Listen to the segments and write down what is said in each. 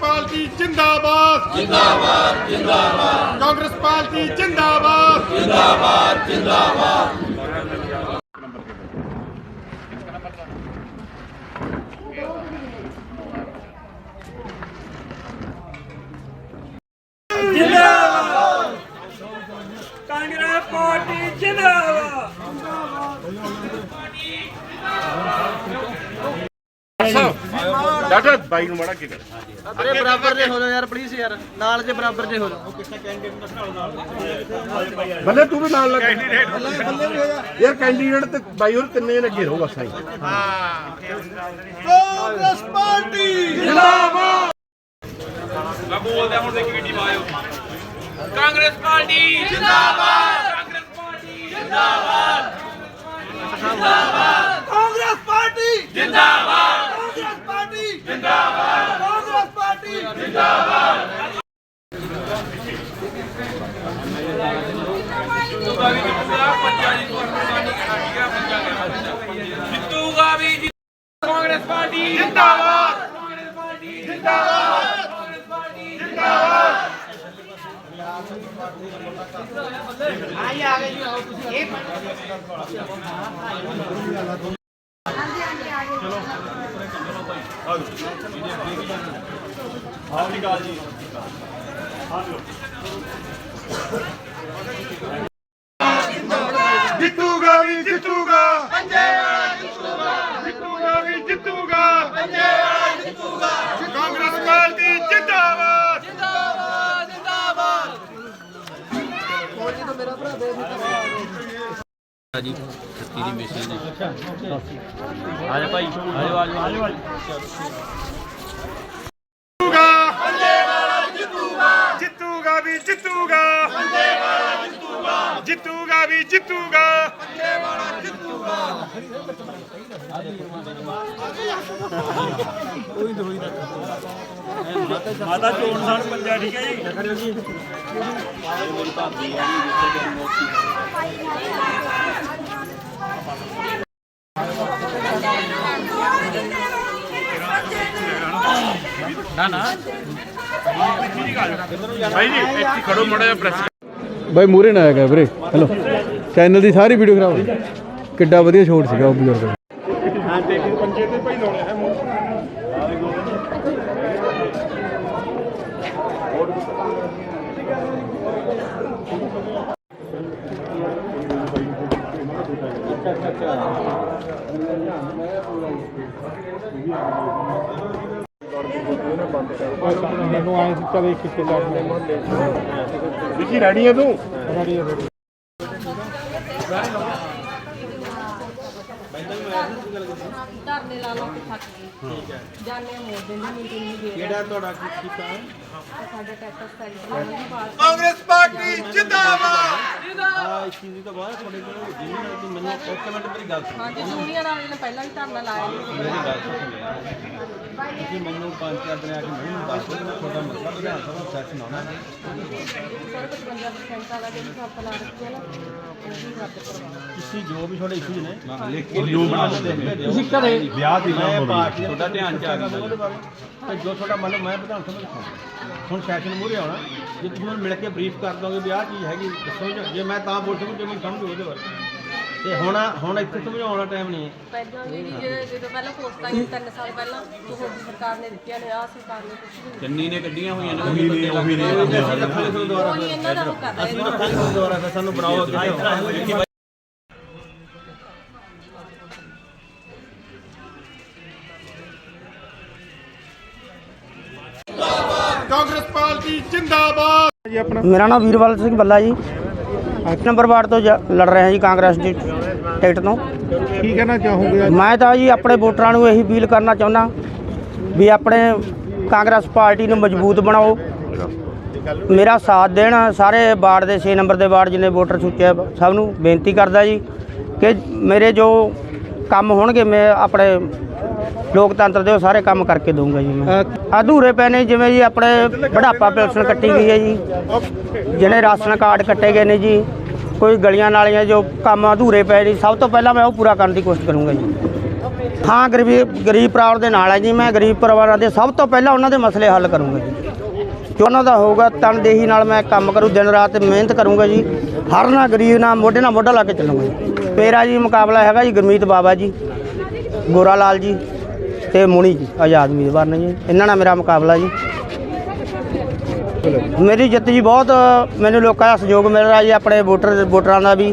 Party ਜਿੰਦਾਬਾਦ। ਜਿੰਦਾਬਾਦ ਜਿੰਦਾਬਾਦ। ਕਾਂਗਰਸ ਪਾਰਟੀ ਜਿੰਦਾਬਾਦ। ਕਾਂਗਰਸ ਡਾਕਟਰ ਬਾਈ ਨੂੰ ਮੜਾ ਕੇ ਕਰ? ਅਰੇ ਬਰਾਬਰ ਜੇ ਹੋ ਜਾਓ ਯਾਰ ਪਲੀਜ਼ ਯਾਰ। ਨਾਲ ਜੇ ਬਰਾਬਰ ਜੇ ਹੋ ਜਾਓ ਬੱਲੇ ਤੂੰ ਵੀ ਨਾਲ ਲੱਗ। ਯਾਰ ਕੈਂਡੀਡੇਟ ਤੇ ਬਾਈ ਹੋਰ ਤਿੰਨੇ ਜਣੇ ਅੱਗੇ ਰਹੋ ਬਸ ਆਈ ਕਾਂਗਰਸ ਪਾਰਟੀ। ਕਾਂਗਰਸ ਪਾਰਟੀ। ਜਿੰਦਾਬਾਦ। ਕਾਂਗਰਸ ਪਾਰਟੀ। ਜਿੰਦਾਬਾਦ। ਕਾਂਗਰਸ ਪਾਰਟੀ। ਜਿੰਦਾਬਾਦ ਕਾਂਗਰਸ ਪਾਰਟੀ ਜਿੰਦਾਬਾਦ ਕਾਂਗਰਸ ਪਾਰਟੀ ਜਿੱਤੂਗਾ ਵੀ ਜੀ ਕਾਂਗਰਸ ਪਾਰਟੀ ਜਿੰਦਾਬਾਦ ਕਾਂਗਰਸ ਪਾਰਟੀ ਜਿੰਦਾਬਾਦ ਕਾਂਗਰਸ ਪਾਰਟੀ ਜਿੰਦਾਬਾਦ ਜਿੱਤੂਗਾ ਵੀ ਜਿੱਤੂਗਾ ਪੰਜੇ ਜਿੱਤੂਗਾ ਜਿੱਤੂਗਾ ਵੀ ਜਿੱਤੂਗਾ ਪੰਜੇ ਜਿੱਤੂਗਾ ਕਾਂਗਰਸ ਪਾਰਟੀ ਜਿੰਦਾਬਾਦ ਜਿੱਤੂਗਾ ਪੰਜੇ ਵਾਲਾ ਜਿੱਤੂਗਾ ਜਿੱਤੂਗਾ ਵੀ ਜਿੱਤੂਗਾ। ਪੰਜੇ ਵਾਲਾ ਜਿੱਤੂਗਾ। ਜਿੱਤੂਗਾ ਵੀ ਜਿੱਤੂਗਾ। ਮਾਤਾ ਚੋਣ ਸਾਨ ਪੰਜਾ ਠੀਕ ਹੈ ਜੀ? ਭਾਈ ਜੀ ਇੱਥੇ ਖੜੋ ਮੜਾ ਜਿਹਾ ਪ੍ਰੈਸ ਬਾਈ ਮੂਰੇ ਨਾ ਆਇਆ ਕਰ ਵੀਰੇ। ਹੈਲੋ ਚੈਨਲ ਦੀ ਸਾਰੀ ਵੀਡੀਓ ਖਰਾਬ ਹੋ ਗਈ। ਕਿੱਡਾ ਵਧੀਆ ਸ਼ੋਟ ਸੀਗਾ ਉਹ ਬਜ਼ੁਰਗ ਦਾ। ਪੰਜੇ ਤੇ ਭਾਈ ਲਾਉਣੇ ਹੈ ਮੈਨੂੰ ਆਏ ਸੀ ਚਲੇ ਕਿੱਥੇ ਜਾ ਵਿੱਕੀ ਰੈਡੀ ਹੈ ਤੂੰ? ਧਰਨੇ ਲਾ ਲਓ ਕਿ ਥੱਕ ਗਏ ਠੀਕ ਹੈ। ਜਾਣੇ ਮੋੜ ਦਿੰਦੇ ਮੀਟਿੰਗ ਨਹੀਂ ਦੇ ਕਿਹੜਾ ਤੁਹਾਡਾ ਕੀ ਕੀਤਾ ਹੈ ਸਾਡੇ ਟੈਕਸ ਸਾਈਡ ਕਾਂਗਰਸ ਪਾਰਟੀ ਜਿੰਦਾਬਾਦ। ਆ ਇਸ ਚੀਜ਼ ਦੀ ਤਾਂ ਬਾਅਦ ਤੁਹਾਡੇ ਕੋਲ ਜਿਵੇਂ ਨਾਲ ਤੂੰ ਮੈਨੂੰ ਇੱਕ ਮਿੰਟ ਮੇਰੀ ਗੱਲ ਸੁਣ। ਹਾਂਜੀ ਜੂਨੀਅਰ ਵਾਲੇ ਨੇ ਪਹਿਲਾਂ ਵੀ ਧਰਨਾ ਲਾਇਆ ਸੀ। ਮੇਰੀ ਗੱਲ ਸੁਣ। ਤੁਸੀਂ ਮੈਨੂੰ ਪੰਜ ਚਾਰ ਦਿਨ ਆ ਕੇ ਮੈਨੂੰ ਦੱਸ ਦਿਓ ਮੈਂ ਤੁਹਾਡਾ ਮਸਲਾ ਵਿਧਾਨ ਸਭਾ ਸੈਸ਼ਨ ਆਉਣਾ। ਸਰ 55% ਵਾਲਾ ਜਿਹੜੀ ਸ਼ਰਤ ਲਾ ਰੱਖੀ ਹੈ ਨਾ ਉਹ ਵੀ ਰੱਦ ਕਰਵਾਉਣਾ ਤੁਸੀਂ ਜੋ ਵੀ ਤੁਹਾਡੇ ਇਸ਼ੂਜ਼ ਨੇ ਲਿਖ ਕੇ ਜੋ ਬਣਾ ਤੁਸੀਂ ਘਰੇ ਵਿਆਹ ਦੀ ਨਾ ਪਾਰਟੀ ਤੁਹਾਡਾ ਧਿਆਨ ਚ ਆ ਗਿਆ ਤੇ ਜੋ ਤੁਹਾਡਾ ਮੰਨ ਲਓ ਮੈਂ ਵਿਧਾਨ ਸਭਾ ਚ ਖਾਣਾ ਹੁਣ ਸੈਸ਼ਨ ਮੂਰੇ ਆਉਣਾ ਜੇ ਤੁਸੀਂ ਮੈਨੂੰ ਮਿਲ ਕੇ ਬਰੀਫ ਕਰ ਦੋਗੇ ਵੀ ਆਹ ਚੀਜ਼ ਹੈਗੀ ਦੱਸੋ ਜੀ। ਜੇ ਮੈਂ ਤਾਂ ਬੋਲ ਸਕੂੰ ਜੇ ਮੈਨੂੰ ਸਮਝ ਉਹਦੇ ਬਾਰੇ। ਤੇ ਹੁਣ ਹੁਣ ਇੱਥੇ ਸਮਝਾਉਣ ਦਾ ਟਾਈਮ ਨਹੀਂ ਹੈ। ਪਹਿਲਾਂ ਜਿਹੜੀ ਜਿਹੜੇ ਜਦੋਂ ਪਹਿਲਾਂ ਪੋਸਟਾਂ ਆਈਆਂ ਤਿੰਨ ਸਾਲ ਪਹਿਲਾਂ ਉਹ ਸਰਕਾਰ ਨੇ ਦਿੱਤੀਆਂ ਨੇ ਆਹ ਸਰਕਾਰ ਨੇ ਕੁਝ ਵੀ ਨਹੀਂ ਚੰਨੀ ਨੇ ਕੱਢੀਆਂ ਹੋਈਆਂ ਨੇ ਉਹੀ ਨੇ ਉਹੀ ਨੇ। ਅਸੀਂ ਰੱਖਾਂਗੇ ਤੁਹਾਨੂੰ ਦੁਬਾਰਾ ਉਹ ਨਹੀਂ ਇਹਨਾਂ ਦਾ ਉਹ ਅਸੀਂ ਸਾਨੂੰ ਬਣਾਓ ਅੱਗੇ। ਕਾਂਗਰਸ ਪਾਰਟੀ ਜਿੰਦਾਬਾਦ। ਮੇਰਾ ਨਾਮ ਵੀਰਵਾਲ ਸਿੰਘ ਬੱਲਾ ਜੀ। ਨੰਬਰ ਵਾਰਡ ਤੋਂ ਜ- ਲੜ ਰਿਹਾ ਜੀ ਕਾਂਗਰਸ ਦੀ ਟਿਕਟ ਤੋਂ। ਕੀ ਕਹਿਣਾ ਚਾਹੋਗੇ ਮੈਂ ਤਾਂ ਜੀ ਆਪਣੇ ਵੋਟਰਾਂ ਨੂੰ ਇਹੀ ਅਪੀਲ ਕਰਨਾ ਚਾਹੁੰਦਾ ਵੀ ਆਪਣੇ ਕਾਂਗਰਸ ਪਾਰਟੀ ਨੂੰ ਮਜ਼ਬੂਤ ਬਣਾਓ। ਮੇਰਾ ਸਾਥ ਦੇਣ ਸਾਰੇ ਵਾਰਡ ਦੇ 6 ਨੰਬਰ ਦੇ ਵਾਰਡ ਜਿੰਨੇ ਵੋਟਰ ਸੁੱਚੇ ਆ, ਸਭ ਨੂੰ ਬੇਨਤੀ ਕਰਦਾ ਜੀ ਕਿ ਮੇਰੇ ਜੋ ਕੰਮ ਹੋਣਗੇ ਮੈਂ ਆਪਣੇ ਲੋਕਤੰਤਰ ਦੇ ਉਹ ਸਾਰੇ ਕੰਮ ਕਰਕੇ ਦਊਂਗਾ ਜੀ ਮੈਂ। ਅਧੂਰੇ ਪਏ ਨੇ ਜਿਵੇਂ ਜੀ ਆਪਣੇ ਬੁਢਾਪਾ ਪੈਨਸ਼ਨ ਕੱਟੀ ਗਈ ਹੈ ਜੀ। ਜਿਹੜੇ ਰਾਸ਼ਨ ਕਾਰਡ ਕੱਟੇ ਗਏ ਨੇ ਜੀ ਕੋਈ ਗਲੀਆਂ ਨਾਲੀਆਂ ਜੋ ਕੰਮ ਅਧੂਰੇ ਪਏ ਨੇ ਸਭ ਤੋਂ ਪਹਿਲਾਂ ਮੈਂ ਉਹ ਪੂਰਾ ਕਰਨ ਦੀ ਕੋਸ਼ਿਸ਼ ਕਰੂੰਗਾ ਜੀ। ਹਾਂ ਗਰੀਬ ਗਰੀਬ ਪਰਿਵਾਰ ਦੇ ਨਾਲ ਹੈ ਜੀ ਮੈਂ ਗਰੀਬ ਪਰਿਵਾਰਾਂ ਦੇ ਸਭ ਤੋਂ ਪਹਿਲਾਂ ਉਹਨਾਂ ਦੇ ਮਸਲੇ ਹੱਲ ਕਰੂੰਗਾ ਜੀ। ਜੋ ਉਹਨਾਂ ਦਾ ਹੋਊਗਾ ਤਨਦੇਹੀ ਨਾਲ ਮੈਂ ਕੰਮ ਕਰੂ ਦਿਨ ਰਾਤ ਮਿਹਨਤ ਕਰੂੰਗਾ ਜੀ। ਹਰ ਨਾ ਗਰੀਬ ਨਾਲ ਮੋਢੇ ਨਾਲ ਮੋਢਾ ਲਾ ਕੇ ਚੱਲੂੰਗਾ ਜੀ। ਮੇਰਾ ਜੀ ਮੁਕਾਬਲਾ ਹੈਗਾ ਜੀ ਗੁਰਮੀਤ ਬਾਬਾ ਜੀ ਗੋਰਾ ਲਾਲ ਜੀ। ਤੇ ਮੁਣੀ ਜੀ, ਆਜ਼ਾਦ ਉਮੀਦਵਾਰ ਨੇ ਜੀ। ਇਹਨਾਂ ਨਾਲ ਮੇਰਾ ਮੁਕਾਬਲਾ ਜੀ। ਮੇਰੀ ਜਿੱਤ ਜੀ ਬਹੁਤ, ਮੈਨੂੰ ਲੋਕਾਂ ਦਾ ਸਹਿਯੋਗ ਮਿਲ ਰਿਹਾ ਜੀ, ਆਪਣੇ ਵੋਟਰ, ਵੋਟਰਾਂ ਦਾ ਵੀ।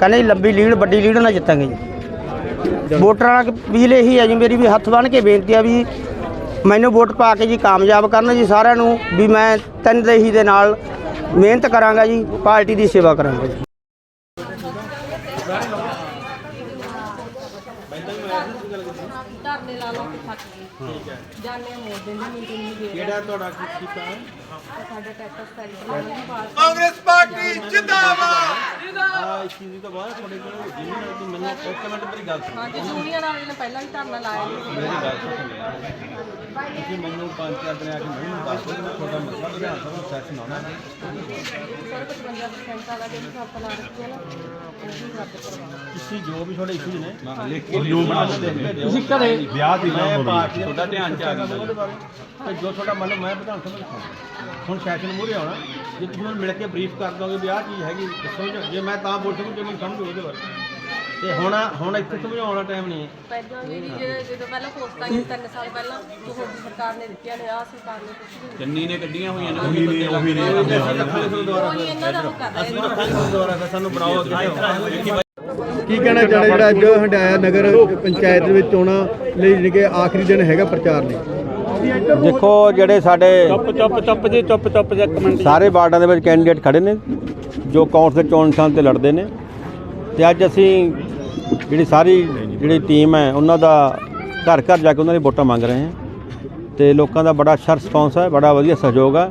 ਕਹਿੰਦੇ ਜੀ, ਲੰਬੀ ਲੀਡ, ਵੱਡੀ ਲੀਡ ਨਾਲ ਜਿੱਤਾਂਗੇ ਜੀ। ਵੋਟਰਾਂ ਦੀ ਅਪੀਲ ਇਹੀ ਹੈ ਜੀ, ਮੇਰੀ ਵੀ ਹੱਥ ਬੰਨ੍ਹ ਕੇ ਬੇਨਤੀ ਆ ਵੀ ਮੈਨੂੰ ਵੋਟ ਪਾ ਕੇ ਜੀ ਕਾਮਯਾਬ ਕਰਨ ਜੀ ਸਾਰਿਆਂ ਨੂੰ, ਵੀ ਮੈਂ ਤਨਦੇਹੀ ਦੇ ਨਾਲ ਮਿਹਨਤ ਕਰਾਂਗਾ ਜੀ, ਪਾਰਟੀ ਦੀ ਸੇਵਾ ਕਰਾਂਗਾ ਜੀ ਧਰਨੇ ਲਾ ਲਾ ਕੇ ਥੱਕ ਗਏ ਠੀਕ ਹੈ ਜਾਣੇ ਮੋੜ ਦਿੰਦੇ ਮੀਟਿੰਗ ਨਹੀਂ ਦੇ ਕਿਹੜਾ ਤੁਹਾਡਾ ਕੀ ਕੀਤਾ ਹੈ ਸਾਡਾ ਟੈਕਸ ਪਾਸ ਕਾਂਗਰਸ ਪਾਰਟੀ ਜਿੰਦਾਬਾਦ! ਆ ਇਸ ਚੀਜ਼ ਦੀ ਤਾਂ ਬਾਅਦ ਤੁਹਾਡੇ ਕੋਲ ਜਿੰਨੀ ਨਾਲ ਤੁਸੀਂ ਮੈਨੂੰ ਇੱਕ ਮਿੰਟ ਮੇਰੀ ਗੱਲ ਸੁਣੋ। ਹਾਂਜੀ ਜੂਨੀਅਰ ਵਾਲੇ ਨੇ ਪਹਿਲਾਂ ਵੀ ਧਰਨਾ ਲਾਇਆ ਸੀ। ਮੇਰੀ ਗੱਲ ਸੁਣੋ। ਤੁਸੀਂ ਮੈਨੂੰ ਪੰਜ ਚਾਰ ਦਿਨ ਆ ਕੇ ਮੈਨੂੰ ਦੱਸ ਦਿਓ ਮੈਂ ਤੁਹਾਡਾ ਮਸਲਾ ਵਿਧਾਨ ਸਭਾ ਸੈਸ਼ਨ ਆਉਣਾ ਸਰ 55% ਵਾਲਾ ਜਿਹੜੀ ਸੱਤ ਲਾ ਰੱਖੀ ਹੈ ਨਾ ਉਹ ਵੀ ਰੱਦ ਕਰਵਾ ਤੁਸੀਂ ਜੋ ਵੀ ਤੁਹਾਡੇ ਇਸ਼ੂਜ਼ ਨੇ ਮੈਂ ਲਿਖ ਕੇ ਜੋ ਬਣਾ ਕੇ ਤੁਸੀਂ ਘਰੇ ਵਿਆਹ ਦੀ ਮੈਂ ਪਾਰਟੀ ਤੁਹਾਡਾ ਧਿਆਨ ਚ ਆ ਗਿਆ ਤੇ ਜੋ ਤੁਹਾਡਾ ਮੰਨ ਮੈਂ ਵਿਧਾਨ ਸਭਾ ਹੁਣ ਸੈਸ਼ਨ ਮੂਹਰੇ ਆਉਣਾ ਜੇ ਤੁਸੀਂ ਮਿਲ ਕੇ ਬਰੀਫ ਕਰ ਦੋਗੇ ਵੀ ਆਹ ਚੀਜ਼ ਹੈਗੀ ਦੱਸੋ ਜੀ। ਜੇ ਮੈਂ ਤਾਂ ਬੋਲ ਸਕੂੰ ਜੇ ਮੈਨੂੰ ਸਮਝ ਉਹਦੇ ਬਾਰੇ। ਤੇ ਹੁਣ ਹੁਣ ਇੱਥੇ ਸਮਝਾਉਣ ਵਾਲਾ ਟਾਈਮ ਨਹੀਂ ਹੈ। ਪਹਿਲਾਂ ਵੀ ਜਦੋਂ ਪਹਿਲਾਂ ਪੋਸਟਾਂ ਹੀ ਤਿੰਨ ਸਾਲ ਪਹਿਲਾਂ ਦੀ ਸਰਕਾਰ ਨੇ ਦਿੱਤੀਆਂ ਨੇ ਆਹ ਸਰਕਾਰ ਨੇ ਕੁਝ ਨਹੀਂ। ਚੰਨੀ ਨੇ ਕੱਢੀਆਂ ਹੋਈਆਂ ਨੇ ਉਹੀ ਨੇ ਉਹੀ ਨੇ ਉਹ ਨਹੀਂ ਇਹਨਾਂ ਦਾ ਉਹ ਕਰ ਰਹੇ ਦੁਆਰਾ ਸਾਨੂੰ ਬਣਾਓ ਅੱਗੇ ਕੀ ਕਹਿਣਾ ਚਾਹੁੰਦੇ ਜਿਹੜਾ ਅੱਜ ਹੰਡਾਇਆ ਨਗਰ ਪੰਚਾਇਤ ਦੇ ਵਿੱਚ ਚੋਣਾਂ ਲਈ ਕਿ ਆਖਰੀ ਦਿਨ ਹੈਗਾ ਪ੍ਰਚਾਰ ਲਈ? ਦੇਖੋ ਜਿਹੜੇ ਸਾਡੇ ਚੁੱਪ ਚੁੱਪ ਚੁੱਪ ਜੀ ਚੁੱਪ ਚੁੱਪ ਜੀ ਕਮੈਂਟ ਸਾਰੇ ਵਾਰਡਾਂ ਦੇ ਵਿੱਚ ਕੈਂਡੀਡੇਟ ਖੜੇ ਨੇ ਜੋ ਕਾਂਗਰਸ ਦੇ ਚੋਣ ਨਿਸ਼ਾਨ ਤੇ ਲੜਦੇ ਨੇ। ਤੇ ਅੱਜ ਅਸੀਂ ਜਿਹੜੀ ਸਾਰੀ ਜਿਹੜੀ ਟੀਮ ਹੈ ਉਹਨਾਂ ਦਾ ਘਰ ਘਰ ਜਾ ਕੇ ਉਹਨਾਂ ਦੀ ਵੋਟਾਂ ਮੰਗ ਰਹੇ ਹਾਂ। ਤੇ ਲੋਕਾਂ ਦਾ ਬੜਾ ਅੱਛਾ ਰਿਸਪੌਂਸ ਹੈ ਬੜਾ ਵਧੀਆ ਸਹਿਯੋਗ ਹੈ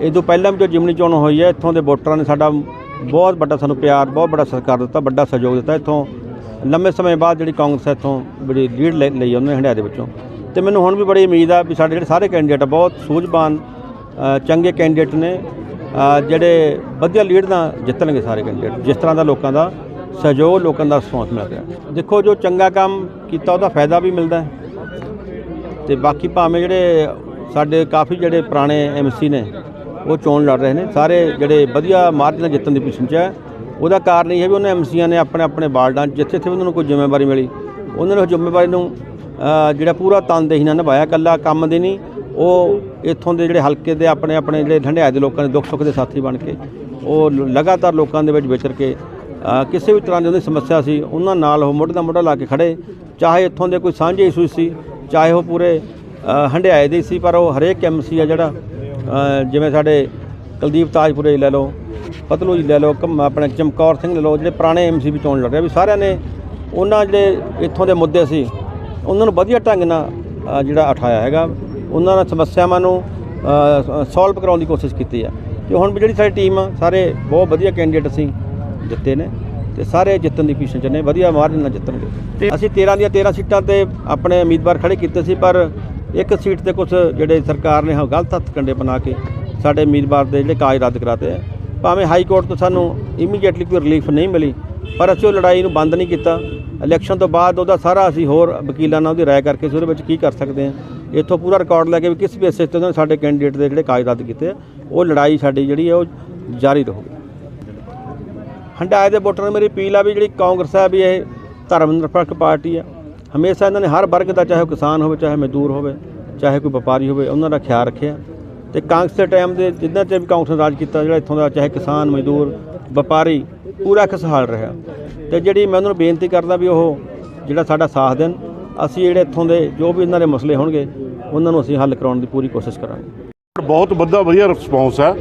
ਇਹ ਤੋਂ ਪਹਿਲਾਂ ਵੀ ਜੋ ਜਿਮਨੀ ਚੋਣ ਹੋਈ ਹੈ ਇੱਥੋਂ ਦੇ ਵੋਟਰਾਂ ਨੇ ਸਾਡਾ ਬਹੁਤ ਵੱਡਾ ਸਾਨੂੰ ਪਿਆਰ ਬਹੁਤ ਵੱਡਾ ਸਤਿਕਾਰ ਦਿੱਤਾ ਵੱਡਾ ਸਹਿਯੋਗ ਦਿੱਤਾ। ਇੱਥੋਂ ਲੰਮੇ ਸਮੇਂ ਬਾਅਦ ਜਿਹੜੀ ਕਾਂਗਰਸ ਹੈ ਇੱਥੋਂ ਬੜੀ ਲੀਡ ਲਈ ਉਹਨੇ ਹੰਡਿਆ ਦੇ ਵਿੱਚੋਂ। ਤੇ ਮੈਨੂੰ ਹੁਣ ਵੀ ਬੜੀ ਉਮੀਦ ਆ ਵੀ ਸਾਡੇ ਜਿਹੜੇ ਸਾਰੇ ਕੈਂਡੀਡੇਟ ਆ, ਬਹੁਤ ਸੂਝਵਾਨ ਚੰਗੇ ਕੈਂਡੀਡੇਟ ਨੇ। ਜਿਹੜੇ ਵਧੀਆ ਲੀਡ ਨਾਲ ਜਿੱਤਣਗੇ ਸਾਰੇ ਕੈਂਡੀਡੇਟ ਜਿਸ ਤਰ੍ਹਾਂ ਦਾ ਲੋਕਾਂ ਦਾ ਸਹਿਯੋਗ, ਲੋਕਾਂ ਦਾ ਰਿਸਪੌਂਸ ਮਿਲ ਰਿਹਾ। ਦੇਖੋ, ਜੋ ਚੰਗਾ ਕੰਮ ਕੀਤਾ, ਉਹਦਾ ਫਾਇਦਾ ਵੀ ਮਿਲਦਾ ਹੈ। ਤੇ ਬਾਕੀ ਭਾਵੇਂ ਜਿਹੜੇ ਸਾਡੇ ਕਾਫੀ ਜਿਹੜੇ ਪੁਰਾਣੇ ਐਮਸੀ ਨੇ, ਉਹ ਚੋਣ ਲੜ ਰਹੇ ਨੇ। ਸਾਰੇ ਜਿਹੜੇ ਵਧੀਆ ਮਾਰਜਨ ਨਾਲ ਜਿੱਤਣ ਦੀ ਪੋਜੀਸ਼ਨ 'ਚ ਹੈ। ਉਹਦਾ ਕਾਰਨ ਇਹ ਹੈ ਵੀ ਉਹਨਾਂ ਐਮਸੀਆਂ ਨੇ ਆਪਣੇ ਆਪਣੇ ਵਾਰਡਾਂ ਜਿੱਥੇ ਜਿੱਥੇ ਉਹਨਾਂ ਨੂੰ ਕੋਈ ਜ਼ਿੰਮੇਵਾਰੀ ਮਿਲੀ, ਉਹਨਾਂ ਨੇ ਉਹ ਜ਼ਿੰਮੇਵਾਰੀ ਨੂੰ ਜਿਹੜਾ ਪੂਰਾ ਤਨਦੇਹੀ ਨਾਲ ਨਿਭਾਇਆ ਇਕੱਲਾ ਕੰਮ ਦੇ ਨਹੀਂ ਉਹ ਇੱਥੋਂ ਦੇ ਜਿਹੜੇ ਹਲਕੇ ਦੇ ਆਪਣੇ ਆਪਣੇ ਜਿਹੜੇ ਢੰਡਿਆਏ ਦੇ ਲੋਕਾਂ ਦੇ ਦੁੱਖ ਸੁੱਖ ਦੇ ਸਾਥੀ ਬਣ ਕੇ ਉਹ ਲਗਾਤਾਰ ਲੋਕਾਂ ਦੇ ਵਿੱਚ ਵਿਚਰ ਕੇ ਕਿਸੇ ਵੀ ਤਰ੍ਹਾਂ ਦੀ ਉਹਦੀ ਸਮੱਸਿਆ ਸੀ ਉਹਨਾਂ ਨਾਲ ਉਹ ਮੋਢੇ ਦਾ ਮੋਢਾ ਲਾ ਕੇ ਖੜੇ ਚਾਹੇ ਇੱਥੋਂ ਦੇ ਕੋਈ ਸਾਂਝੇ ਇਸ਼ੂ ਸੀ ਚਾਹੇ ਉਹ ਪੂਰੇ ਅ, ਹੰਡਿਆਏ ਦੇ ਸੀ ਪਰ ਉਹ ਹਰੇਕ ਐਮਸੀ ਆ ਜਿਹੜਾ ਜਿਵੇਂ ਸਾਡੇ ਕੁਲਦੀਪ ਤਾਜਪੁਰੇ ਲੈ ਲਓ ਪਤਲੂ ਜੀ ਲੈ ਲਓ ਕਮ ਆਪਣੇ ਚਮਕੌਰ ਸਿੰਘ ਲੈ ਲਓ ਜਿਹੜੇ ਪੁਰਾਣੇ ਐਮਸੀ ਵੀ ਚੋਣ ਲੜ ਰਹੇ ਵੀ ਸਾਰਿਆਂ ਨੇ ਉਹਨਾਂ ਜਿਹੜੇ ਇੱਥੋਂ ਦੇ ਮੁੱਦੇ ਸੀ ਉਹਨਾਂ ਨੂੰ ਵਧੀਆ ਢੰਗ ਨਾਲ ਜਿਹੜਾ ਉਠਾਇਆ ਹੈਗਾ। ਉਹਨਾਂ ਨਾਲ ਸਮੱਸਿਆਵਾਂ ਨੂੰ ਸੋਲਵ ਕਰਾਉਣ ਦੀ ਕੋਸ਼ਿਸ਼ ਕੀਤੀ ਆ। ਤੇ ਹੁਣ ਵੀ ਜਿਹੜੀ ਸਾਡੀ ਟੀਮ ਆ ਸਾਰੇ ਬਹੁਤ ਵਧੀਆ ਕੈਂਡੀਡੇਟ ਅਸੀਂ ਜਿੱਤੇ ਨੇ ਤੇ ਸਾਰੇ ਜਿੱਤਣ ਦੀ ਪੋਜੀਸ਼ਨ 'ਚ ਨੇ ਵਧੀਆ ਮਾਰਜਨ ਨਾਲ ਜਿੱਤਣਗੇ। ਅਸੀਂ 13 ਦੀਆਂ 13 ਸੀਟਾਂ ਤੇ ਆਪਣੇ ਉਮੀਦਵਾਰ ਖੜੇ ਕੀਤੇ ਸੀ ਪਰ ਇੱਕ ਸੀਟ ਤੇ ਕੁਝ ਜਿਹੜੇ ਸਰਕਾਰ ਨੇ ਗਲਤ ਹੱਥ ਕੰਡੇ ਬਣਾ ਕੇ ਸਾਡੇ ਉਮੀਦਵਾਰ ਦੇ ਜਿਹੜੇ ਕਾਗਜ਼ ਰੱਦ ਕਰਾਤੇ ਆ। ਭਾਵੇਂ ਹਾਈ ਕੋਰਟ ਤੋਂ ਸਾਨੂੰ ਇਮੀਡੀਏਟਲੀ ਕੋਈ ਰਿਲੀਫ ਨਹੀਂ ਮਿਲੀ ਪਰ ਅਸੀਂ ਉਹ ਲੜਾਈ ਨੂੰ ਬੰਦ ਨਹੀਂ ਕੀਤਾ। ਇਲੈਕਸ਼ਨ ਤੋਂ ਬਾਅਦ ਉਹਦਾ ਸਾਰਾ ਅਸੀਂ ਹੋਰ ਵਕੀਲਾਂ ਨਾਲ ਉਹਦੀ ਰਾਏ ਕਰਕੇ ਅਸੀਂ ਉਹਦੇ ਵਿੱਚ ਕੀ ਕਰ ਸਕਦੇ ਹਾਂ। ਇੱਥੋਂ ਪੂਰਾ ਰਿਕਾਰਡ ਲੈ ਕੇ ਵੀ ਕਿਸ ਬੇਸਿਸ ਤੇ ਉਹਨਾਂ ਨੇ ਸਾਡੇ ਕੈਂਡੀਡੇਟ ਦੇ ਜਿਹੜੇ ਕਾਗਜ਼ ਰੱਦ ਕੀਤੇ ਉਹ ਲੜਾਈ ਸਾਡੀ ਜਿਹੜੀ ਹੈ ਉਹ ਜਾਰੀ ਰਹੂਗੀ। ਹੰਡਾਏ ਦੇ ਵੋਟਰਾਂ ਨੂੰ ਮੇਰੀ ਅਪੀਲ ਆ ਵੀ ਜਿਹੜੀ ਕਾਂਗਰਸ ਹੈ ਵੀ ਇਹ ਧਰਮ ਨਿਰਪੱਖ ਪਾਰਟੀ ਆ। ਹਮੇਸ਼ਾ ਇਹਨਾਂ ਨੇ ਹਰ ਵਰਗ ਦਾ ਚਾਹੇ ਉਹ ਕਿਸਾਨ ਹੋਵੇ, ਚਾਹੇ ਮਜ਼ਦੂਰ ਹੋਵੇ, ਚਾਹੇ ਕੋਈ ਵਪਾਰੀ ਹੋਵੇ, ਉਹਨਾਂ ਦਾ ਖਿਆਲ ਰੱਖਿਆ। ਤੇ ਕਾਂਗਰਸ ਦੇ ਟਾਈਮ ਦੇ ਜਿੱਦਾਂ ਤੇ ਵੀ ਕਾਂਗਰਸ ਨੇ ਰਾਜ ਕੀਤਾ, ਜਿਹੜਾ ਇੱਥੋਂ ਦਾ ਚਾਹੇ ਕਿਸਾਨ, ਮਜ਼ਦੂਰ ਵਪਾਰੀ ਪੂਰਾ ਖੁਸ਼ਹਾਲ ਰਿਹਾ। ਤੇ ਜਿਹੜੀ ਮੈਂ ਉਹਨਾਂ ਨੂੰ ਬੇਨਤੀ ਕਰਦਾ ਵੀ ਉਹ ਜਿਹੜਾ ਸਾਡਾ ਸਾਥ ਦੇਣ, ਅਸੀਂ ਜਿਹੜੇ ਇੱਥੋਂ ਦੇ ਜੋ ਵੀ ਇਹਨਾਂ ਦੇ ਮਸਲੇ ਹੋਣਗੇ, ਉਹਨਾਂ ਨੂੰ ਅਸੀਂ ਹੱਲ ਕਰਾਉਣ ਦੀ ਪੂਰੀ ਕੋਸ਼ਿਸ਼ ਕਰਾਂਗੇ। ਬਹੁਤ ਵੱਡਾ ਵਧੀਆ ਰਿਸਪੌਂਸ ਹੈ।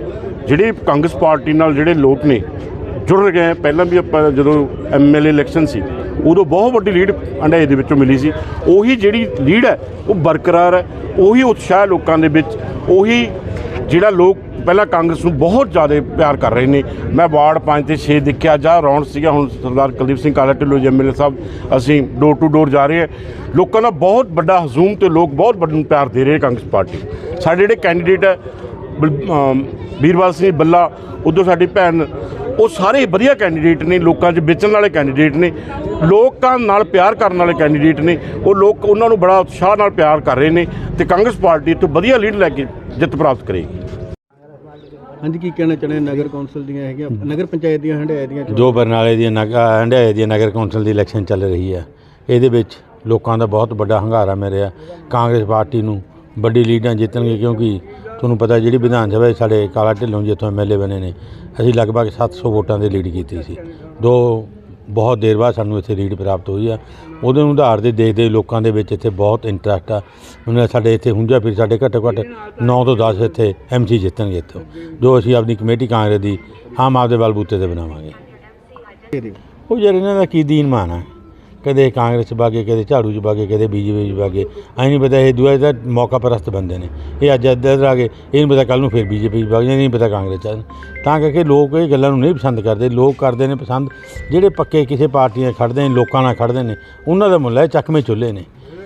ਜਿਹੜੀ ਕਾਂਗਰਸ ਪਾਰਟੀ ਨਾਲ ਜਿਹੜੇ ਲੋਕ ਨੇ ਜੁੜ ਗਏ ਹੈ। ਪਹਿਲਾਂ ਵੀ ਆਪਾਂ ਜਦੋਂ ਐਮਐਲਏ ਇਲੈਕਸ਼ਨ ਸੀ, ਉਦੋਂ ਬਹੁਤ ਵੱਡੀ ਲੀਡ ਅੰਡਾਏ ਦੇ ਵਿੱਚੋਂ ਮਿਲੀ ਸੀ। ਉਹੀ ਜਿਹੜੀ ਲੀਡ ਹੈ, ਉਹ ਬਰਕਰਾਰ ਹੈ, ਉਹੀ ਉਤਸ਼ਾਹ ਲੋਕਾਂ ਦੇ ਵਿੱਚ, ਉਹੀ ਜਿਹੜਾ ਲੋਕ ਪਹਿਲਾਂ ਕਾਂਗਰਸ ਨੂੰ ਬਹੁਤ ਜ਼ਿਆਦਾ ਪਿਆਰ ਕਰ ਰਹੇ ਨੇ, ਮੈਂ ਵਾਰਡ 5 ਤੇ 6 ਦੇਖਿਆ, ਜਾ ਰੌਣ ਸੀਗਾ, ਹੁਣ ਸਰਦਾਰ ਕੁਲਦੀਪ ਸਿੰਘ ਕਾਲਾ ਢਿੱਲੋਂ ਜੀ ਐਮਐਲਏ ਸਾਹਿਬ, ਅਸੀਂ ਡੋਰ ਟੂ ਡੋਰ ਜਾ ਰਹੇ ਹਾਂ। ਲੋਕਾਂ ਦਾ ਬਹੁਤ ਵੱਡਾ ਹਜ਼ੂਮ ਤੇ ਲੋਕ ਬਹੁਤ ਵੱਡਾ ਪਿਆਰ ਦੇ ਰਹੇ ਕਾਂਗਰਸ ਪਾਰਟੀ ਸਾਡੇ ਜਿਹੜੇ ਕੈਂਡੀਡੇਟ ਹੈ, ਬਲ- ਅਮ ਵੀਰਵਾਲ ਸਿੰਘ ਬੱਲਾ ਉਦੋਂ ਸਾਡੀ ਭੈਣ ਉਹ ਸਾਰੇ ਵਧੀਆ ਕੈਂਡੀਡੇਟ ਨੇ ਲੋਕਾਂ 'ਚ ਵੇਚਣ ਵਾਲੇ ਕੈਂਡੀਡੇਟ ਨੇ ਲੋਕਾਂ ਨਾਲ ਪਿਆਰ ਕਰਨ ਵਾਲੇ ਕੈਂਡੀਡੇਟ ਨੇ ਉਹ ਲੋਕ ਉਹਨਾਂ ਨੂੰ ਬੜਾ ਉਤਸ਼ਾਹ ਨਾਲ ਪਿਆਰ ਕਰ ਰਹੇ ਨੇ ਤੇ ਕਾਂਗਰਸ ਪਾਰਟੀ ਤੋਂ ਵਧੀਆ ਲੀਡ ਲੈ ਕੇ ਜਿੱਤ ਪ੍ਰਾਪਤ ਕਰੇਗੀ। ਹਾਂਜੀ ਕੀ ਕਹਿਣਾ ਚਾਹੁੰਦੇ? ਨਗਰ ਕੌਂਸਲ ਦੀਆਂ ਹੈਗੀਆਂ ਨਗਰ ਪੰਚਾਇਤ ਦੀਆਂ ਹੰਡਾਇਆ ਦੀਆਂ ਜੋ ਬਰਨਾਲੇ ਦੀ ਨਗ- ਅ, ਹੰਡਿਆਏ ਦੀ ਨਗਰ ਕੌਂਸਲ ਦੀ ਇਲੈਕਸ਼ਨ ਚੱਲ ਰਹੀ ਹੈ ਇਹਦੇ ਵਿੱਚ ਲੋਕਾਂ ਦਾ ਬਹੁਤ ਵੱਡਾ ਹੰਗਾਰਾ ਮਿਲਿਆ। ਕਾਂਗਰਸ ਪਾਰਟੀ ਨੂੰ ਵੱਡੀ ਲੀਡਾਂ ਜਿੱਤਣਗੇ ਕਿਉਂਕਿ ਤੁਹਾਨੂੰ ਪਤਾ ਜਿਹੜੀ ਵਿਧਾਨ ਸਭਾ 'ਚ ਸਾਡੇ ਕਾਲਾ ਢਿੱਲੋਂ ਜਿੱਥੋਂ ਐਮਐਲਏ ਬਣੇ ਨੇ ਅਸੀਂ ਲਗਭਗ 700 ਵੋਟਾਂ ਦੇ ਲੀਡ ਕੀਤੀ ਸੀ। ਦੋ ਬਹੁਤ ਦੇਰ ਬਾਅਦ ਸਾਨੂੰ ਇੱਥੇ ਲੀਡ ਪ੍ਰਾਪਤ ਹੋਈ ਆ। ਉਹਦੇ ਨੂੰ ਆਧਾਰ ਦੇ ਦੇਖਦੇ ਲੋਕਾਂ ਦੇ ਵਿੱਚ ਇੱਥੇ ਬਹੁਤ ਇੰਟਰਸਟ ਆ। ਉਹਨਾਂ ਸਾਡੇ ਇੱਥੇ ਹੁੰਜਾ ਫਿਰ ਸਾਡੇ ਘੱਟੋ ਘੱਟ 9 ਤੋਂ 10 ਇੱਥੇ ਐਮਸੀ ਜਿੱਤਣਗੇ ਇੱਥੋਂ ਜੋ ਅਸੀਂ ਆਪਣੀ ਕਮੇਟੀ ਕਾਂਗਰਸ ਦੀ ਆਮ ਆਪਦੇ ਬਲਬੂਤੇ ਤੇ ਬਣਾਵਾਂਗੇ। ਉਹ ਯਾਰ ਇਹਨਾਂ ਦਾ ਕੀ ਦੀਨ ਮਾਨ ਆ? ਕਦੇ ਕਾਂਗਰਸ ਚ ਬਾਗੇ ਕਦੇ ਝਾੜੂ ਚ ਬਾਗੇ ਕਦੇ ਬੀਜੇਪੀ ਚ ਬਾਗੇ ਐ ਨਹੀਂ ਪਤਾ ਇਹ ਦੂਆ ਦਾ ਮੌਕਾ ਪ੍ਰਸਤ ਬੰਦੇ ਨੇ। ਇਹ ਅੱਜ ਇੱਧਰ ਆ ਗਏ, ਇਹ ਨਹੀਂ ਪਤਾ ਕੱਲ ਨੂੰ ਫਿਰ ਬੀਜੇਪੀ ਚ ਬਾਗੇ ਨਹੀਂ ਪਤਾ ਕਾਂਗਰਸ ਚ ਆ ਜਾਣ। ਤਾਂ ਕਰਕੇ ਲੋਕ ਇਹ ਗੱਲਾਂ ਨੂੰ ਨਹੀਂ ਪਸੰਦ ਕਰਦੇ, ਲੋਕ ਕਰਦੇ ਨੇ ਪਸੰਦ। ਜਿਹੜੇ ਪੱਕੇ ਕਿਸੇ ਪਾਰਟੀਆਂ ਖੜਦੇ ਨੇ, ਲੋਕਾਂ ਨਾਲ ਖੜਦੇ ਨੇ, ਉਹਨਾਂ ਦਾ ਮੁੱਲ ਹੈ ਚੱਕਵੇਂ ਚੁੱਲ੍ਹੇ ਨੇ।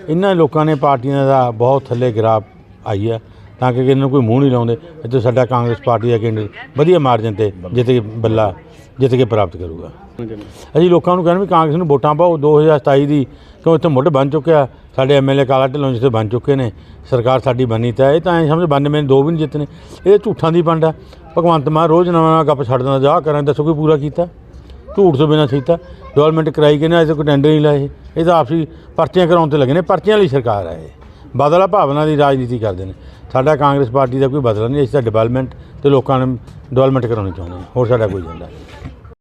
ਇਹਨਾਂ ਲੋਕਾਂ ਨੇ ਪਾਰਟੀਆਂ ਦਾ ਬਹੁਤ ਥੱਲੇ ਗਰਾਫ ਆਈ ਆ। ਤਾਂ ਕਿ ਇਹਨਾਂ ਨੂੰ ਕੋਈ ਮੂੰਹ ਨਹੀਂ ਲਾਉਂਦੇ। ਇੱਥੇ ਸਾਡਾ ਕਾਂਗਰਸ ਪਾਰਟੀ ਦਾ ਕੈਂਡੀਡੇਟ ਵਧੀਆ ਮਾਰਜਨ ਤੇ ਜਿੱਤ ਕੇ ਬੱਲਾ, ਜਿੱਤ ਕੇ ਪ੍ਰਾਪਤ ਕਰੂਗਾ। ਅਸੀਂ ਲੋਕਾਂ ਨੂੰ ਕਹਿਣ ਵੀ ਕਾਂਗਰਸ ਨੂੰ ਵੋਟਾਂ ਪਾਓ 2027 ਦੀ, ਕਿਉਂ ਇੱਥੇ ਮੁੱਢ ਬਣ ਚੁੱਕਿਆ? ਸਾਡੇ ਐਮਐਲਏ ਕਾਲਾ ਢਿੱਲੋਂ ਜਿੱਥੇ ਬਣ ਚੁੱਕੇ ਨੇ, ਸਰਕਾਰ ਸਾਡੀ ਬਣੀ ਤਾਂ ਇਹ ਤਾਂ ਐਂ ਸਮਝ 92 ਨੇ ਦੋ ਵੀ ਨਹੀਂ ਜਿੱਤਨੇ ਇਹ ਝੂਠਾਂ ਦੀ ਪੰਡ ਆ। ਭਗਵੰਤ ਮਾਨ ਰੋਜ਼ ਨਵਾਂ ਨਵਾਂ ਗੱਪ ਛੱਡ ਦਿੰਦਾ, ਜਾ ਕਰਾਂ, ਦੱਸੋ ਕੋਈ ਪੂਰਾ ਕੀਤਾ? ਝੂਠ ਤੋਂ ਬਿਨਾਂ ਕੀਤਾ। ਡਿਵੈਲਪਮੈਂਟ ਕਰਾਈ ਕਿ ਨਾ ਅਜੇ ਕੋਈ ਟੈਂਡਰ ਨਹੀਂ ਲਾਏ ਇਹ। ਤਾਂ ਆਪਸੀ ਪਰਚੀਆਂ ਕਰਾਉਣ ਤੇ ਲੱਗੇ ਨੇ, ਪਰਚੀਆਂ ਲਈ ਸਰਕਾਰ ਹੈ ਇਹ। ਬਦਲਾ ਭਾਵਨਾ ਦੀ ਰਾਜਨੀਤੀ ਕਰਦੇ ਨੇ। ਸਾਡਾ ਕਾਂਗਰਸ ਪਾਰਟੀ ਦਾ ਕੋਈ ਬਦਲਾ ਨਹੀਂ, ਅਸੀਂ ਤਾਂ ਡਿਵੈਲਪਮੈਂਟ ਤੇ ਲੋਕਾਂ ਨੂੰ ਡਿਵੈਲਪਮੈਂਟ ਕਰਾਉਣੀ ਚਾਹੁੰਦੇ ਹਾਂ। ਹੋਰ ਸਾਡਾ ਕੋਈ ਏਜੰਡਾ ਨਹੀਂ।